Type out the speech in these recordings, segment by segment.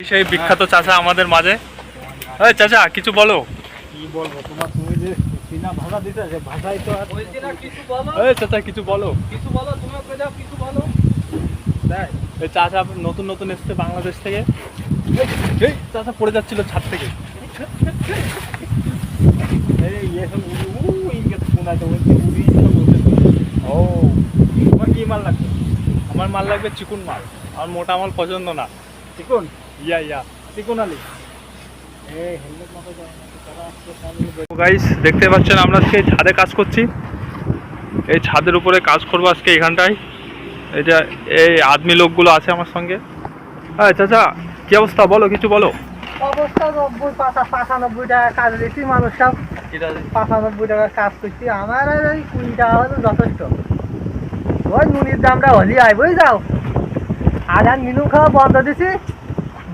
সেই বিখ্যাত চাচা আমাদের মাঝে। এই চাচা কিছু বলো। কি বলব তোমার তুমি যে চীনা ভাষা দিতে যে ভাষাই তো আর কিছু বলো। এই চাচা কিছু বলো। কিছু বলো তুমি ওকে যাও কিছু বলো। এই চাচা নতুন নতুন এসছে বাংলাদেশ থেকে। এই, চাচা পড়ে যাচ্ছিল ছাদ থেকে। এই এসব শোনাতে বলছে। উড়ি ও তোমার কি মাল লাগছে আমার মাল লাগবে চিকুন মাল। আমার মোটা মাল পছন্দ না। চিকন? ইয়া ইয়া চিকন আলি এই হেলমেট মাথা যায় না তারা আসছে সামনে গাইস দেখতে পাচ্ছেন আমরা আজকে ছাদে কাজ করছি। এই ছাদের উপরে কাজ করব আজকে এখানটায়। এই যে এই আদমি লোকগুলো আছে আমার সঙ্গে। হ্যাঁ চাচা কি অবস্থা? বলো কিছু বলো। অবস্থা নব্বই পাঁচা পাঁচানব্বই টাকা কাজ দিচ্ছি মানুষ সব পাঁচানব্বই টাকার কাজ করছি। আমার ওই কুড়ি টাকা হলে যথেষ্ট। ওই নুনির দামটা হলি আইবই যাও আজ আর মিনু খাওয়া বন্ধ দিছি।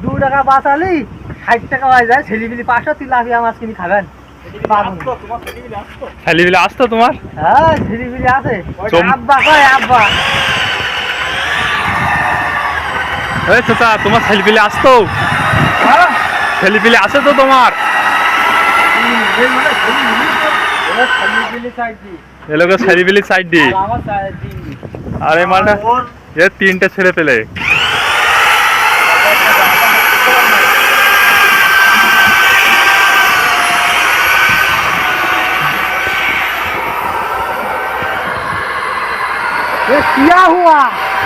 দু টাকা বাঁচালি ষাট টাকা হয়ে যায় ছেলিবিলি পাঁচশো তিলাপিয়া মাছ কিনে খাবেন। আসতো তোমার? হ্যাঁ ছেলিবিলি আছে আব্বা কয় আব্বা। এই চাচা তোমার ছেলে পেলে আসতো? হ্যাঁ। ছেলে পেলে আসে তো তোমার? মানে ছেলিবিলি তো, এবার ছেলিবিলি চাইছি এ লোকের ছেলে সাইড দি। আর ওর এ তিনটে ছেলে পেলে। Esse arrua!